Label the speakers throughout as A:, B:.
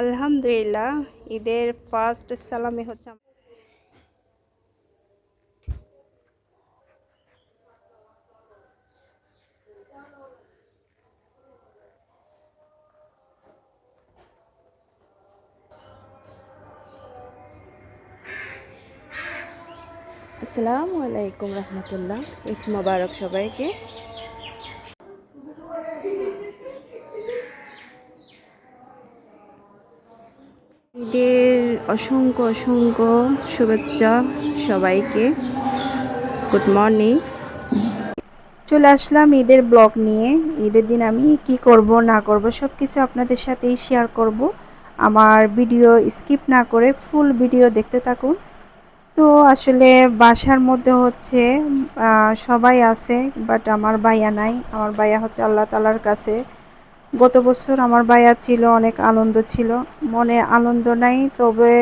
A: আলহামদুলিল্লাহ ঈদের ফার্স্ট সালামি হচ্ছে আসসালামু আলাইকুম রহমতুল্লাহ। ঈদ মোবারক সবাইকে। ঈদের অসংখ্য অসংখ্য শুভেচ্ছা সবাইকে। গুড মর্নিং চলে আসলাম ঈদের ব্লগ নিয়ে। ঈদের দিন আমি কি করব, না করব সব কিছু আপনাদের সাথেই শেয়ার করব। আমার ভিডিও স্কিপ না করে ফুল ভিডিও দেখতে থাকুন। তো আসলে বাসার মধ্যে হচ্ছে সবাই আছে বাট আমার ভাইয়া নাই। আমার ভাইয়া হচ্ছে আল্লাহ তালার কাছে। গত বছর আমার ভাইয়া ছিল, অনেক আনন্দ ছিল। মনে আনন্দ নাই, তবে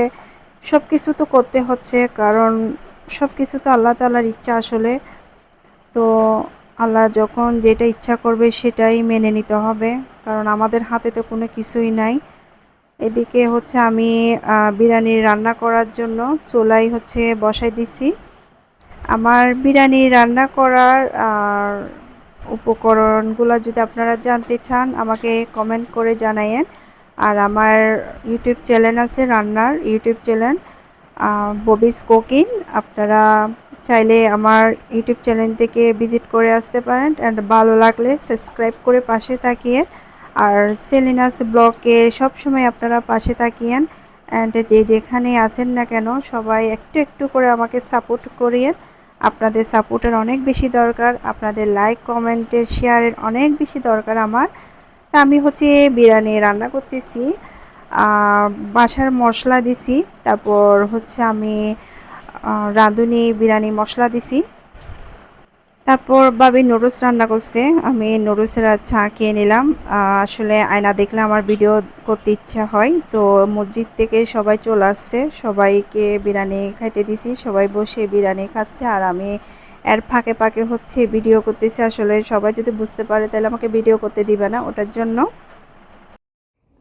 A: সব কিছু তো করতে হচ্ছে, কারণ সব কিছু তো আল্লাহ তালার ইচ্ছা আসলে। তো আল্লাহ যখন যেটা ইচ্ছা করবে সেটাই মেনে নিতে হবে, কারণ আমাদের হাতে তো কোনো কিছুই নাই। এদিকে হচ্ছে আমি বিরিয়ানি রান্না করার জন্য চোলাই হচ্ছে বসাই দিছি। আমার বিরিয়ানি রান্না করার উপকরণগুলো যদি আপনারা জানতে চান, আমাকে কমেন্ট করে জানাইয়েন আর আমার ইউটিউব চ্যানেল আছে রান্নার ইউটিউব চ্যানেল ববিস কুকিং আপনারা চাইলে আমার ইউটিউব চ্যানেল থেকে ভিজিট করে আসতে পারেন অ্যান্ড ভালো লাগলে সাবস্ক্রাইব করে পাশে থাকিয়ে। আর সেলিনাস ব্লগে সবসময় আপনারা পাশে থাকিয়েন অ্যান্ড যে যেখানে আসেন না কেন, সবাই একটু একটু করে আমাকে সাপোর্ট করিয়েন। আপনাদের সাপোর্টের অনেক বেশি দরকার, আপনাদের লাইক কমেন্টের শেয়ারের অনেক বেশি দরকার আমার। তা আমি হচ্ছে বিরিয়ানি রান্না করতেছি বাসার মশলা দিছি, তারপর হচ্ছে আমি রাঁধুনি বিরিয়ানি মশলা দিছি। তারপর বাবি নুডলস রান্না করছে। আমি নুডলসের চা খেয়ে নিলাম। আসলে আয়না দেখলে আমার ভিডিও করতে ইচ্ছা হয়। তো মসজিদ থেকে সবাই চলে আসছে। সবাইকে বিরিয়ানি খাইতে দিছি। সবাই বসে বিরিয়ানি খাচ্ছে। আর আমি এর ফাঁকে ফাঁকে হচ্ছে ভিডিও করতেছি। আসলে সবাই যদি বুঝতে পারে, তাহলে আমাকে ভিডিও করতে দিবে না ওটার জন্য।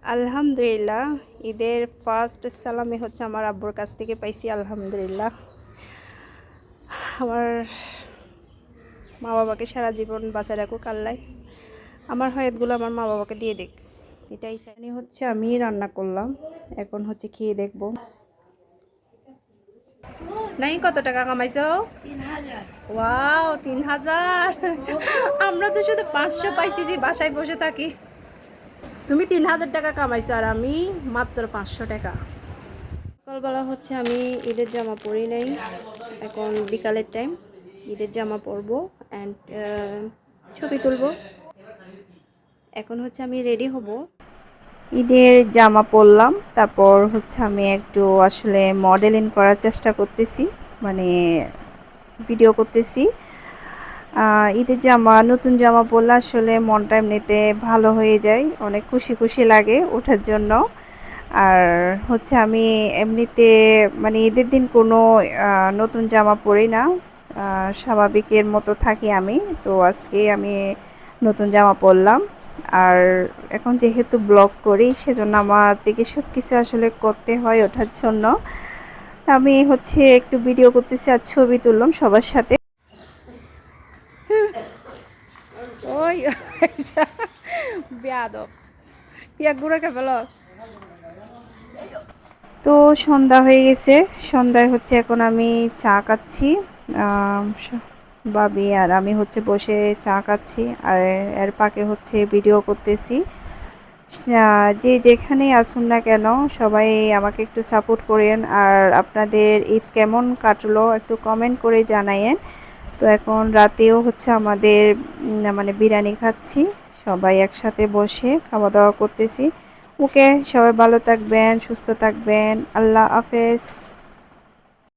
A: আলহামদুলিল্লাহ, ঈদের ফার্স্ট সালামি হচ্ছে আমার আব্বুর কাছ থেকে পাইছি, আলহামদুলিল্লাহ। আমার মা বাবাকে সারা জীবন বাঁচায় রাখুক আল্লাহ। আমার হয়াতগুলো আমার মা বাবাকে দিয়ে দেখ এটাই চাইনি হচ্ছে আমি রান্না করলাম। এখন হচ্ছে খেয়ে দেখব। নাই কত টাকা কামাইছো? ওয়াও তিন হাজার। আমরা তো শুধু পাঁচশো পাইছি যে বাসায় বসে থাকি। তুমি তিন হাজার টাকা কামাইছো আর আমি মাত্র পাঁচশো টাকা। সকালবেলা হচ্ছে আমি ঈদের জামা পরি নাই। এখন বিকালের টাইম ঈদের জামা পরবো অ্যান্ড ছবি তুলবো। এখন হচ্ছে আমি রেডি হব। ঈদের জামা পরলাম, তারপর হচ্ছে আমি একটু আসলে মডেলিং করার চেষ্টা করতেছি মানে ভিডিও করতেছি। ঈদের জামা, নতুন জামা পরলে আসলে মনটা এমনিতে ভালো হয়ে যায়, অনেক খুশি খুশি লাগে ওঠার জন্য। আর হচ্ছে আমি এমনিতে মানে ঈদের দিন কোনো নতুন জামা পরি না স্বাভাবিকের মতো থাকি আমি। তো আজকে আমি নতুন জামা পরলাম। আর এখন যেহেতু ব্লগ করি সেজন্য আমার থেকে সব কিছু আসলে করতে হয় ওঠার জন্য। আমি হচ্ছে একটু ভিডিও করতেছি আর ছবি তুললাম সবার সাথে। ওই বেয়াদব। গুঁড়োকে ফেলো। তো সন্ধ্যা হয়ে গেছে। সন্ধ্যায় হচ্ছে এখন আমি চা খাচ্ছি। বাবি আর আমি হচ্ছে বসে চা খাচ্ছি আর এর পাকে হচ্ছে ভিডিও করতেছি। যে যেখানে আসুন না কেন, সবাই আমাকে একটু সাপোর্ট করেন আর আপনাদের ঈদ কেমন কাটলো একটু কমেন্ট করে জানায়েন। তো এখন রাতেও হচ্ছে আমাদের মানে বিরিয়ানি খাচ্ছি, সবাই একসাথে বসে খাওয়া দাওয়া করতেছি। ওকে, সবাই ভালো থাকবেন, সুস্থ থাকবেন, আল্লাহ হাফেজ।